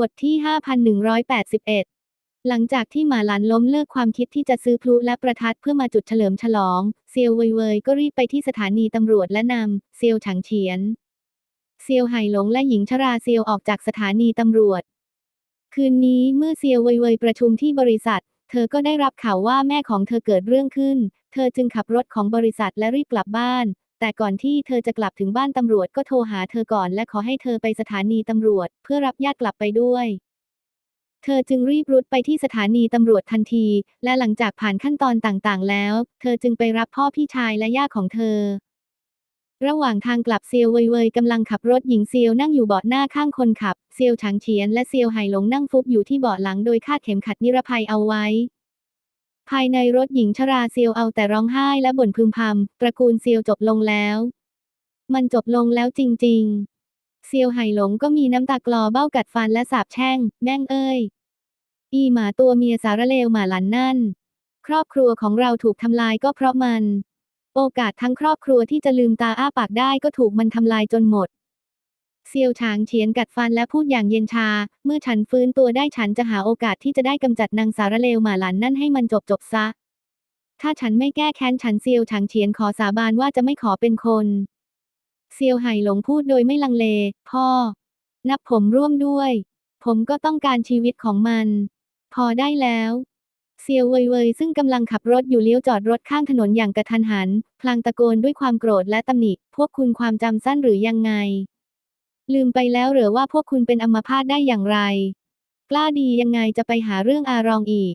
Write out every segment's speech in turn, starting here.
บทที่ 5181 หลังจากที่หมาหลานล้มเลิกความคิดที่จะซื้อพลุและประทัดเพื่อมาจุดเฉลิมฉลอง เซียวเว่ยเว่ยก็รีบไปที่สถานีตำรวจและนำเซียวฉางเฉียน เซียวไห่หลงและหญิงชราเซียวออกจากสถานีตำรวจ คืนนี้เมื่อเซียวเว่ยเว่ยประชุมที่บริษัท เธอก็ได้รับข่าวว่าแม่ของเธอเกิดเรื่องขึ้น เธอจึงขับรถของบริษัทและรีบกลับบ้าน แต่ก่อนที่เธอจะกลับถึงบ้านตำรวจก็โทรหาเธอก่อนและขอให้เธอไปสถานีตำรวจ เพื่อรับญาติกลับไปด้วย เธอจึงรีบรุดไปที่สถานีตำรวจทันที และหลังจากผ่านขั้นตอนต่างๆ แล้ว เธอจึงไปรับพ่อพี่ชายและย่าของเธอ ระหว่างทางกลับเซียวเว่ยเว่ยกำลังขับรถหญิงเซียวนั่งอยู่เบาะหน้าข้างคนขับ เซียวฉางเฉียนและเซียวไห่หลงนั่งฟุบอยู่ที่เบาะหลังโดยคาดเข็มขัดนิรภัยเอาไว้ ภายในรถหญิงชราเซียวเอาแต่ร้องไห้และบ่นพึมพำตระกูลเซียวจบลงแล้ว มันจบลงแล้วจริง ๆ เซียวไห่หลงก็มีน้ำตากลอเบ้ากัดฟันและสาบแช่ง แม่งเอ้ย อีหมาตัวเมียสารเลวหมาหลันนั่น ครอบครัวของเราถูกทำลายก็เพราะมัน โอกาสทั้งครอบครัวที่จะลืมตาอ้าปากได้ก็ถูกมันทำลายจนหมด เซียวฉางเฉียนกัดฟันและพูดอย่างเย็นชา เมื่อฉันฟื้นตัวได้ฉันจะหาโอกาสที่จะได้กำจัดนางสารเลวหมาหลันนั่นให้มันจบจบซะ ถ้าฉันไม่แก้แค้นฉันเซียวฉางเฉียนขอสาบานว่าจะไม่ขอเป็นคน เซียวไห่หลงพูดโดยไม่ลังเล พ่อ นับผมร่วมด้วย ผมก็ต้องการชีวิตของมัน พอได้แล้วเซียวเว่ยเว่ยซึ่งกำลังขับรถอยู่เลี้ยวจอดรถข้างถนนอย่างกระทันหัน พลางตะโกนด้วยความโกรธและตำหนิ พวกคุณความจำสั้นหรือยังไง ลืมไปแล้วเหรือว่าพวกคุณเป็นอัมพาตได้อย่างไร กล้าดียังไงจะไปหาเรื่องอารองอีก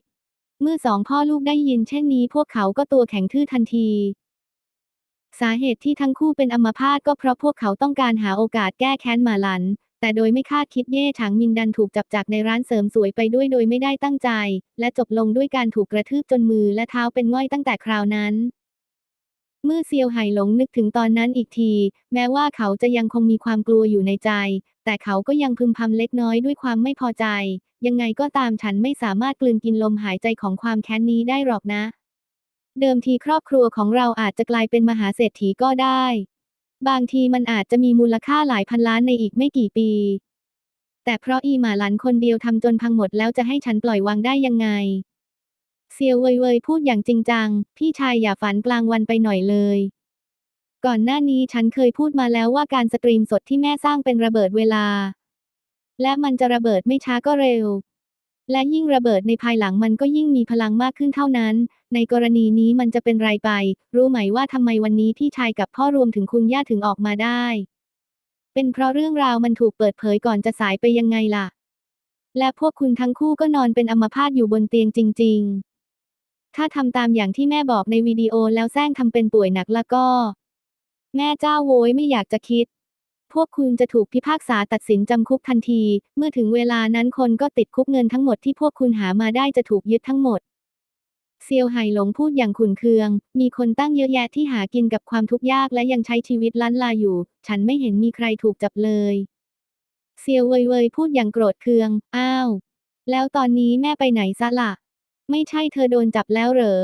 เมื่อสองพ่อลูกได้ยินเช่นนี้พวกเขาก็ตัวแข็งทื่อทันที สาเหตุที่ทั้งคู่เป็นอัมพาตก็เพราะพวกเขาต้องการหาโอกาสแก้แค้นมาหลัน แต่โดยไม่คาดคิดเย่ฉางมิงดันถูกจับจากในร้านเสริมสวยไปด้วยโดยไม่ได้ตั้งใจ และจบลงด้วยการถูกกระทืบจนมือและเท้าเป็นง่อยตั้งแต่คราวนั้น เมื่อเซียวไห่หลงนึกถึงตอนนั้นอีกที แม้ว่าเขาจะยังคงมีความกลัวอยู่ในใจ แต่เขาก็ยังพึมพำเล็กน้อยด้วยความไม่พอใจ ยังไงก็ตามฉันไม่สามารถกลืนกินลมหายใจของความแค้นนี้ได้หรอกนะ เดิมทีครอบครัวของเราอาจจะกลายเป็นมหาเศรษฐีก็ได้ บางทีมันอาจจะมีมูลค่าหลายพันล้านในอีกไม่กี่ปี แต่เพราะอีหมาหลันคนเดียวทำจนพังหมดแล้วจะให้ฉันปล่อยวางได้ยังไง เซียวเว่ยเว่ยพูดอย่างจริงจัง พี่ชายอย่าฝันกลางวันไปหน่อยเลย ก่อนหน้านี้ฉันเคยพูดมาแล้วว่าการสตรีมสดที่แม่สร้างเป็นระเบิดเวลา และมันจะระเบิดไม่ช้าก็เร็ว และยิ่งระเบิดในภายหลังมันก็ยิ่งมีพลังมากขึ้นเท่านั้น ในกรณีนี้มันจะเป็นไรไป รู้ไหมว่าทำไมวันนี้พี่ชายกับพ่อรวมถึงคุณย่าถึงออกมาได้ เป็นเพราะเรื่องราวมันถูกเปิดเผยก่อนจะสายไปยังไงล่ะ และพวกคุณทั้งคู่ก็นอนเป็นอัมพาตอยู่บนเตียงจริง ๆ ถ้าทำตามอย่างที่แม่บอกในวิดีโอแล้วแซงทำเป็นป่วยหนักแล้วก็ แม่เจ้าโวยไม่อยากจะคิด พวกคุณจะถูกพิพากษาตัดสินจำคุกทันที เมื่อถึงเวลานั้นคนก็ติดคุกเงินทั้งหมดที่พวกคุณหามาได้จะถูกยึดทั้งหมดเซียวไห่หลงพูดอย่างขุนเคือง มีคนตั้งเยอะแยะที่หากินกับความทุกข์ยากและยังใช้ชีวิตล้านลาอยู่ ฉันไม่เห็นมีใครถูกจับเลย เซียวเว่ยเว่ยพูดอย่างโกรธเคือง อ้าว แล้วตอนนี้แม่ไปไหนซะล่ะ ไม่ใช่เธอโดนจับแล้วเหรอ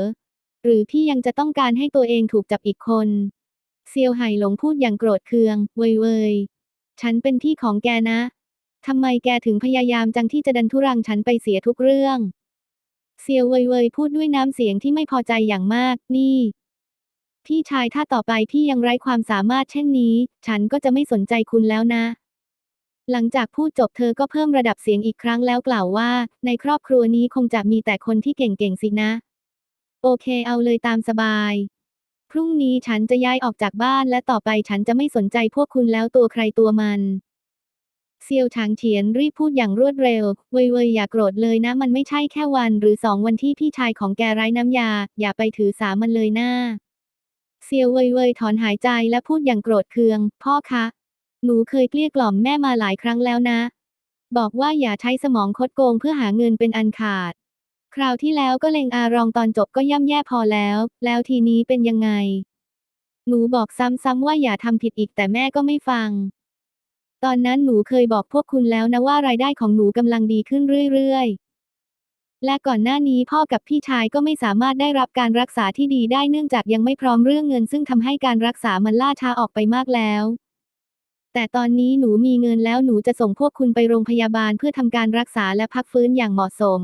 หรือพี่ยังจะต้องการให้ตัวเองถูกจับอีกคน เซียวไห่หลงพูดอย่างโกรธเคือง เว่ยเวยฉันเป็นพี่ของแกนะทำไมแกถึงพยายามจังที่จะดันทุรังฉันไปเสียทุกเรื่อง เซียวเว่ยเวยพูดด้วยน้ำเสียงที่ไม่พอใจอย่างมาก นี่ พี่ชายถ้าต่อไปพี่ยังไร้ความสามารถเช่นนี้ ฉันก็จะไม่สนใจคุณแล้วนะ หลังจากพูดจบเธอก็เพิ่มระดับเสียงอีกครั้งแล้วกล่าวว่า ในครอบครัวนี้คงจะมีแต่คนที่เก่งๆสินะ โอเคเอาเลยตามสบาย พรุ่งนี้ฉันจะย้ายออกจากบ้านและต่อไปฉันจะไม่สนใจพวกคุณแล้วตัวใครตัวมันเซียวฉางเฉียนรีบพูดอย่างรวดเร็ว เว่ยเว่ยอย่าโกรธเลยนะ มันไม่ใช่แค่วันหรือสองวันที่พี่ชายของแกไร้น้ำยา อย่าไปถือสามันเลยนะ้าเซียวเว่ยเว่ยถอนหายใจและพูดอย่างโกรธเคือง พ่อคะ หนูเคยเกลี้ยกล่อมแม่มาหลายครั้งแล้วนะ บอกว่าอย่าใช้สมองคดโกงเพื่อหาเงินเป็นอันขาด คราวที่แล้วก็เลงอารองตอนจบก็ย่ำแย่พอแล้ว แล้วทีนี้เป็นยังไง หนูบอกซ้ำๆว่าอย่าทำผิดอีกแต่แม่ก็ไม่ฟัง ตอนนั้นหนูเคยบอกพวกคุณแล้วนะว่ารายได้ของหนูกำลังดีขึ้นเรื่อยๆ และก่อนหน้านี้พ่อกับพี่ชายก็ไม่สามารถได้รับการรักษาที่ดีได้เนื่องจากยังไม่พร้อมเรื่องเงิน ซึ่งทำให้การรักษามันล่าช้าออกไปมากแล้ว แต่ตอนนี้หนูมีเงินแล้วหนูจะส่งพวกคุณไปโรงพยาบาลเพื่อทำการรักษาและพักฟื้นอย่างเหมาะสม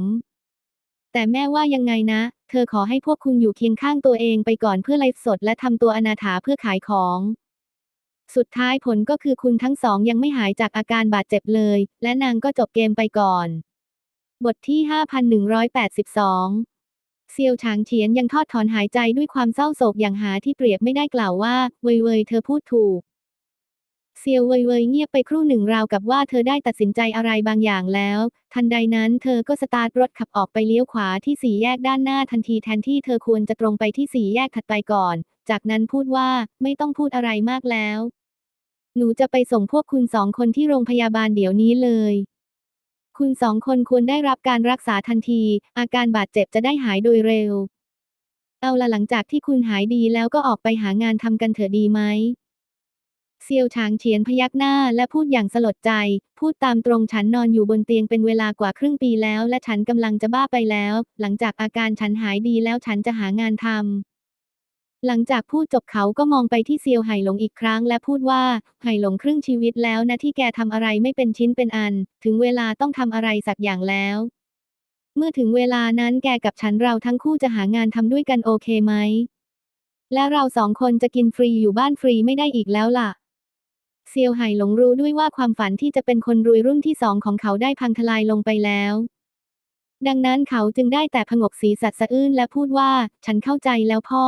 แต่แม่ว่ายังไงนะ เธอขอให้พวกคุณอยู่เคียงข้างตัวเองไปก่อนเพื่อไลฟ์สดและทำตัวอนาถาเพื่อขายของ สุดท้ายผลก็คือคุณทั้งสองยังไม่หายจากอาการบาดเจ็บเลย และนางก็จบเกมไปก่อน บทที่ 5182เซียวฉางเฉียนยังทอดถอนหายใจด้วยความเศร้าโศกอย่างหาที่เปรียบไม่ได้กล่าวว่า เว่ยเว่ยเธอพูดถูก เซียวเวยเวยเงียบไปครู่หนึ่งราวกับว่าเธอได้ตัดสินใจอะไรบางอย่างแล้ว ทันใดนั้นเธอก็สตาร์ทรถขับออกไปเลี้ยวขวาที่สี่แยกด้านหน้าทันทีแทนที่เธอควรจะตรงไปที่สี่แยกถัดไปก่อน จากนั้นพูดว่าไม่ต้องพูดอะไรมากแล้ว หนูจะไปส่งพวกคุณสองคนที่โรงพยาบาลเดี๋ยวนี้เลย คุณสองคนควรได้รับการรักษาทันที อาการบาดเจ็บจะได้หายโดยเร็ว เอาละหลังจากที่คุณหายดีแล้วก็ออกไปหางานทำกันเถอะดีไหม เซียวฉางเฉียนพยักหน้าและพูดอย่างสลดใจ พูดตามตรงฉันนอนอยู่บนเตียงเป็นเวลากว่าครึ่งปีแล้ว และฉันกำลังจะบ้าไปแล้ว หลังจากอาการฉันหายดีแล้วฉันจะหางานทำหลังจากพูดจบเขาก็มองไปที่เซียวไห่หลงอีกครั้งและพูดว่าไห่หลงครึ่งชีวิตแล้วนะที่แกทำอะไรไม่เป็นชิ้นเป็นอัน ถึงเวลาต้องทำอะไรสักอย่างแล้ว เมื่อถึงเวลานั้นแกกับฉันเราทั้งคู่จะหางานทำด้วยกันโอเคไหม และเราสองคนจะกินฟรีอยู่บ้านฟรีไม่ได้อีกแล้วล่ะ เซียวไห่หลงรู้ด้วยว่าความฝันที่จะเป็นคนรวยรุ่นที่สองของเขาได้พังทลายลงไปแล้ว ดังนั้นเขาจึงได้แต่ผงกศีรษะสะอื้นและพูดว่า ฉันเข้าใจแล้วพ่อ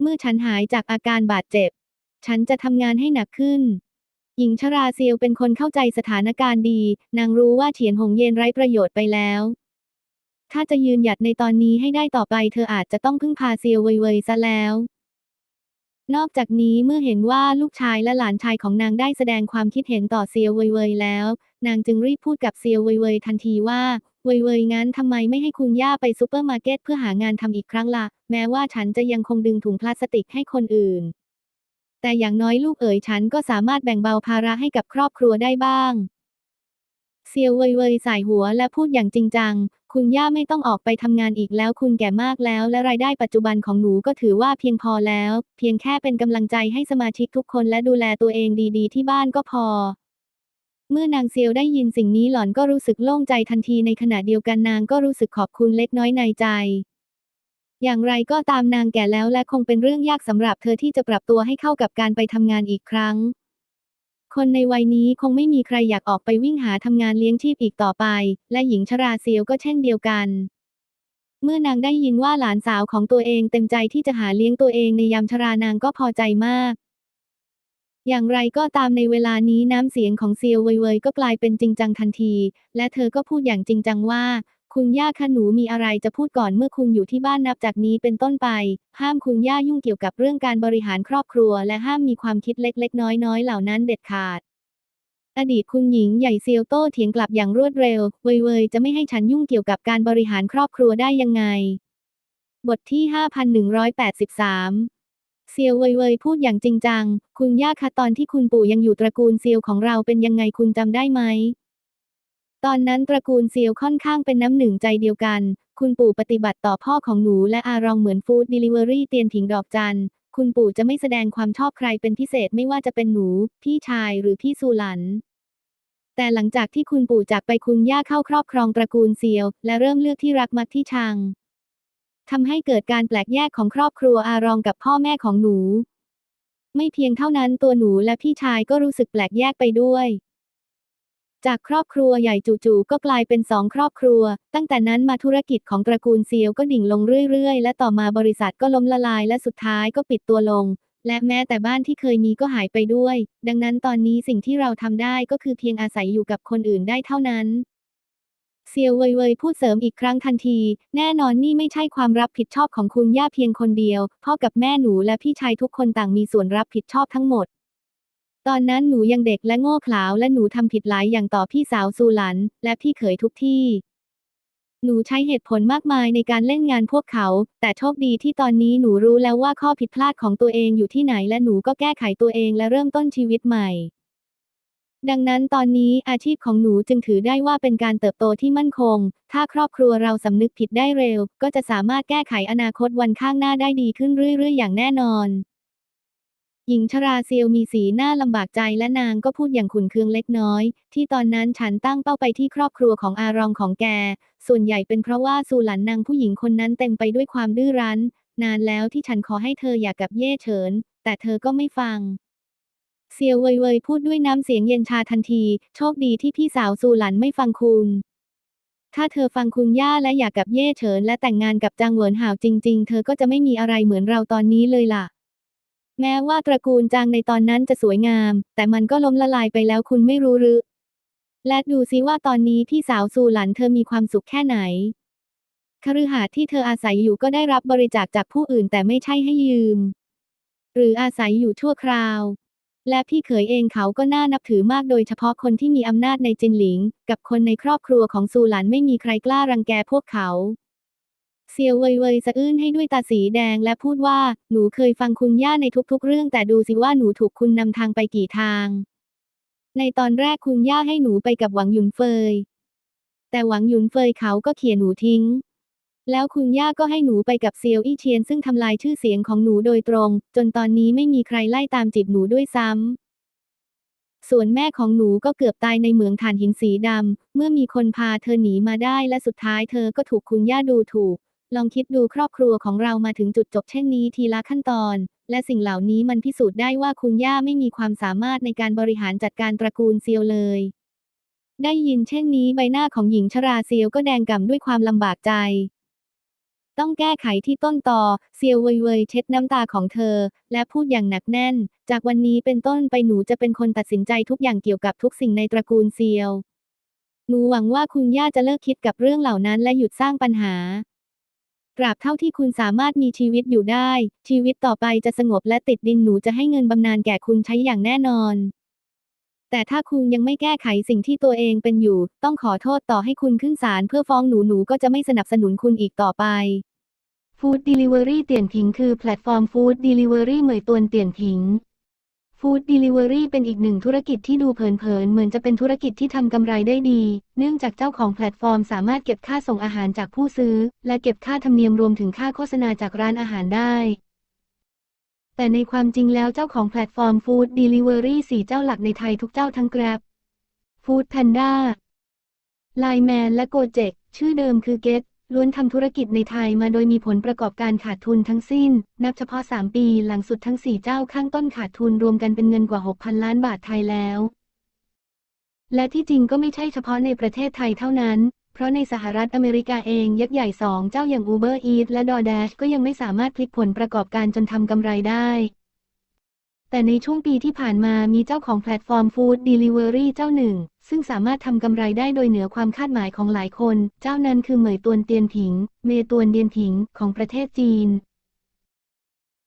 เมื่อฉันหายจากอาการบาดเจ็บ ฉันจะทำงานให้หนักขึ้น หญิงชราเซียวเป็นคนเข้าใจสถานการณ์ดี นางรู้ว่าเฉียนหงเย็นไร้ประโยชน์ไปแล้ว ถ้าจะยืนหยัดในตอนนี้ให้ได้ต่อไปเธออาจจะต้องพึ่งพาเซียวเว่ยๆซะแล้ว นอกจากนี้เมื่อเห็นว่าลูกชายและหลานชายของนางได้แสดงความคิดเห็นต่อเซียวเว่ยๆแล้ว นางจึงรีบพูดกับเซียวเว่ยๆทันทีว่าเว่ยๆงั้นทำไมไม่ให้คุณย่าไปซูเปอร์มาร์เก็ตเพื่อหางานทำอีกครั้งล่ะ แม้ว่าฉันจะยังคงดึงถุงพลาสติกให้คนอื่น แต่อย่างน้อยลูกเอ๋ยฉันก็สามารถแบ่งเบาภาระให้กับครอบครัวได้บ้างเซียวเว่ยๆสายหัวและพูดอย่างจริงจัง คุณย่าไม่ต้องออกไปทำงานอีกแล้วคุณแก่มากแล้ว และรายได้ปัจจุบันของหนูก็ถือว่าเพียงพอแล้ว เพียงแค่เป็นกำลังใจให้สมาชิกทุกคนและดูแลตัวเองดีๆ ที่บ้านก็พอ เมื่อนางเซียวได้ยินสิ่งนี้หล่อนก็รู้สึกโล่งใจทันทีในขณะเดียวกันนางก็รู้สึกขอบคุณเล็กน้อยในใจอย่างไรก็ตามนางแก่แล้วและคงเป็นเรื่องยากสำหรับเธอที่จะปรับตัวให้เข้ากับการไปทำงานอีกครั้ง คนในวัยนี้คงไม่มีใครอยากออกไปวิ่งหาทำงานเลี้ยงชีพอีกต่อไป และหญิงชราเซียวก็เช่นเดียวกัน เมื่อนางได้ยินว่าหลานสาวของตัวเองเต็มใจที่จะหาเลี้ยงตัวเองในยามชรานางก็พอใจมาก อย่างไรก็ตามในเวลานี้น้ำเสียงของเซียวเว่ยๆก็กลายเป็นจริงจังทันที และเธอก็พูดอย่างจริงจังว่า คุณย่าคะหนูมีอะไรจะพูดก่อนเมื่อคุณอยู่ที่บ้านนับจากนี้เป็นต้นไป ห้ามคุณย่ายุ่งเกี่ยวกับเรื่องการบริหารครอบครัว และห้ามมีความคิดเล็กๆ น้อยๆ เหล่านั้นเด็ดขาด อดีตคุณหญิงใหญ่เซียวโต้เถียงกลับอย่างรวดเร็ว เว่ยๆจะไม่ให้ฉันยุ่งเกี่ยวกับการบริหารครอบครัวได้ยังไง บทที่ 5183เซียวเว่ยๆพูดอย่างจริงจัง คุณย่าคะตอนที่คุณปู่ยังอยู่ตระกูลเซียวของเราเป็นยังไงคุณจำได้ไหม ตอนนั้นตระกูลเซียวค่อนข้างเป็นน้ำหนึ่งใจเดียวกัน คุณปู่ปฏิบัติต่อพ่อของหนูและอารองเหมือนฟู้ดเดลิเวอรี่เตียนผิงดอกจันคุณปู่จะไม่แสดงความชอบใครเป็นพิเศษไม่ว่าจะเป็นหนู พี่ชายหรือพี่ซูหลัน แต่หลังจากที่คุณปู่จากไปคุณย่าเข้าครอบครองตระกูลเซียว และเริ่มเลือกที่รักมักที่ชังทำให้เกิดการแปลกแยกของครอบครัวอารองกับพ่อแม่ของหนู ไม่เพียงเท่านั้นตัวหนูและพี่ชายก็รู้สึกแปลกแยกไปด้วย จากครอบครัวใหญ่จู่ๆก็กลายเป็นสองครอบครัว ตั้งแต่นั้นมาธุรกิจของตระกูลเซียวก็ดิ่งลงเรื่อยๆ และต่อมาบริษัทก็ล้มละลายและสุดท้ายก็ปิดตัวลง และแม้แต่บ้านที่เคยมีก็หายไปด้วย ดังนั้นตอนนี้สิ่งที่เราทำได้ก็คือเพียงอาศัยอยู่กับคนอื่นได้เท่านั้นเซียวเว่ยๆพูดเสริมอีกครั้งทันที แน่นอนนี่ไม่ใช่ความรับผิดชอบของคุณย่าเพียงคนเดียว พ่อกับแม่หนูและพี่ชายทุกคนต่างมีส่วนรับผิดชอบทั้งหมด ตอนนั้นหนูยังเด็กและโง่เขลาและหนูทำผิดหลายอย่างต่อพี่สาวซูหลัน และพี่เขยทุกที่ หนูใช้เหตุผลมากมายในการเล่นงานพวกเขา แต่โชคดีที่ตอนนี้หนูรู้แล้วว่าข้อผิดพลาดของตัวเองอยู่ที่ไหนและหนูก็แก้ไขตัวเองและเริ่มต้นชีวิตใหม่ ดังนั้นตอนนี้อาชีพของหนูจึงถือได้ว่าเป็นการเติบโตที่มั่นคง ถ้าครอบครัวเราสำนึกผิดได้เร็ว ก็จะสามารถแก้ไขอนาคตวันข้างหน้าได้ดีขึ้นเรื่อยๆ อย่างแน่นอน หญิงชราเซียวมีสีหน้าลำบากใจและนางก็พูดอย่างขุนเคืองเล็กน้อย ที่ตอนนั้นฉันตั้งเป้าไปที่ครอบครัวของอารองของแก ส่วนใหญ่เป็นเพราะว่าซูหลันนางผู้หญิงคนนั้นเต็มไปด้วยความดื้อรั้น นานแล้วที่ฉันขอให้เธออยากกับเย่เฉิน แต่เธอก็ไม่ฟัง เซียวเว่ยเว่ยพูดด้วยน้ำเสียงเย็นชาทันที โชคดีที่พี่สาวซูหลันไม่ฟังคุณถ้าเธอฟังคุณย่าและอยากกับเย่เฉินและแต่งงานกับจางเหวินหาวจริง ๆ เธอก็จะไม่มีอะไรเหมือนเราตอนนี้เลยล่ะ แม้ว่าตระกูลจางในตอนนั้นจะสวยงาม แต่มันก็ล้มละลายไปแล้วคุณไม่รู้หรือ และดูซิว่าตอนนี้พี่สาวซูหลันเธอมีความสุขแค่ไหนคฤหาสน์ที่เธออาศัยอยู่ก็ได้รับบริจาคจากผู้อื่นแต่ไม่ใช่ให้ยืม หรืออาศัยอยู่ชั่วคราว และพี่เขยเองเขาก็น่านับถือมากโดยเฉพาะคนที่มีอำนาจในจินหลิง กับคนในครอบครัวของซูหลันไม่มีใครกล้ารังแกพวกเขา เซียวเว่ยเว่ยสะอื้นให้ด้วยตาสีแดงและพูดว่า หนูเคยฟังคุณย่าในทุกๆ เรื่องแต่ดูสิว่าหนูถูกคุณนำทางไปกี่ทาง ในตอนแรกคุณย่าให้หนูไปกับหวังหยุนเฟย แต่หวังหยุนเฟยเขาก็เขี่ยหนูทิ้ง แล้วคุณย่าก็ให้หนูไปกับเซียวอี้เชียนซึ่งทำลายชื่อเสียงของหนูโดยตรง จนตอนนี้ไม่มีใครไล่ตามจีบหนูด้วยซ้ำส่วนแม่ของหนูก็เกือบตายในเหมืองถ่านหินสีดำ เมื่อมีคนพาเธอหนีมาได้และสุดท้ายเธอก็ถูกคุณย่าดูถูก ลองคิดดูครอบครัวของเรามาถึงจุดจบเช่นนี้ทีละขั้นตอน และสิ่งเหล่านี้มันพิสูจน์ได้ว่าคุณย่าไม่มีความสามารถในการบริหารจัดการตระกูลเซียวเลย ได้ยินเช่นนี้ใบหน้าของหญิงชราเซียวก็แดงก่ำด้วยความลำบากใจ ต้องแก้ไขที่ต้นตอเซียวเว่ยเว่ยเช็ดน้ำตาของเธอ และพูดอย่างหนักแน่น จากวันนี้เป็นต้นไปหนูจะเป็นคนตัดสินใจทุกอย่างเกี่ยวกับทุกสิ่งในตระกูลเซียวหนูหวังว่าคุณย่าจะเลิกคิดกับเรื่องเหล่านั้นและหยุดสร้างปัญหา ตราบเท่าที่คุณสามารถมีชีวิตอยู่ได้ ชีวิตต่อไปจะสงบและติดดินหนูจะให้เงินบำนาญแก่คุณใช้อย่างแน่นอน แต่ถ้าคุณยังไม่แก้ไขสิ่งที่ตัวเองเป็นอยู่ ต้องขอโทษต่อให้คุณขึ้นศาลเพื่อฟ้องหนูหนูก็จะไม่สนับสนุนคุณอีกต่อไปฟู้ด d ด l i เวอรี่เตียนผิงคือแพลตฟอร์มฟู้ด d ด l i เวอรี่เหมยตวนเตียนผิง ฟู้ด d ด l i เวอรี่เป็นอีกหนึ่งธุรกิจที่ดูเผินๆ เหมือนจะเป็นธุรกิจที่ทำกำไรได้ดี เนื่องจากเจ้าของแพลตฟอร์มสามารถเก็บค่าส่งอาหารจากผู้ซื้อ และเก็บค่าธรรมเนียมรวมถึงค่าโฆษณาจากร้านอาหารได้ แต่ในความจริงแล้วเจ้าของแพลตฟอร์มฟู้ด d ด l i เวอรี่สี่เจ้าหลักในไทยทุกเจ้าทั้ง Grab ฟู้ดแพนด้าไลแมนและโกเจกชื่อเดิมคือเกต ล้วนทำธุรกิจในไทยมาโดยมีผลประกอบการขาดทุนทั้งสิ้น นับเฉพาะ 3 ปีหลังสุดทั้ง 4 เจ้าข้างต้นขาดทุนรวมกันเป็นเงินกว่า 6,000 ล้านบาทไทยแล้ว และที่จริงก็ไม่ใช่เฉพาะในประเทศไทยเท่านั้น เพราะในสหรัฐอเมริกาเองยักษ์ใหญ่สองเจ้าอย่าง Uber Eats และ DoorDash ก็ยังไม่สามารถพลิกผลประกอบการจนทำกำไรได้แต่ในช่วงปีที่ผ่านมามีเจ้าของแพลตฟอร์มฟู้ด d ด l i เวอรี่เจ้าหนึ่ง ซึ่งสามารถทำกำไรได้โดยเหนือความคาดหมายของหลายคน เจ้านั้นคือเหมยตวนเตียนผิง เมตวนเดียนผิงของประเทศจีน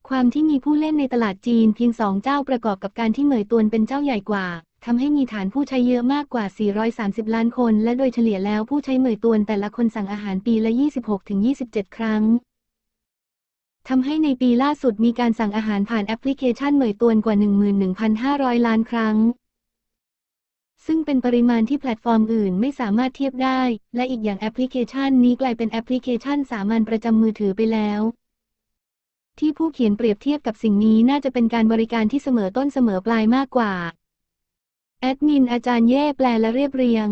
ความที่มีผู้เล่นในตลาดจีนเพียงสองเจ้าประกอบกับการที่เหมยตวนเป็นเจ้าใหญ่กว่าทำให้มีฐานผู้ใช้เยอะมากกว่า 430 ล้านคน และโดยเฉลี่ยแล้วผู้ใช้เหมยตวนแต่ละคนสั่งอาหารปีละ 26-27 ครั้งทำให้ในปีล่าสุดมีการสั่งอาหารผ่านแอปพลิเคชันเหมยตวนกว่า 11,500 ล้านครั้ง ซึ่งเป็นปริมาณที่แพลตฟอร์มอื่นไม่สามารถเทียบได้ และอีกอย่างแอปพลิเคชันนี้กลายเป็นแอปพลิเคชันสามัญประจำมือถือไปแล้ว ที่ผู้เขียนเปรียบเทียบกับสิ่งนี้น่าจะเป็นการบริการที่เสมอต้นเสมอปลายมากกว่า แอดมินอาจารย์แย่แปลและเรียบเรียง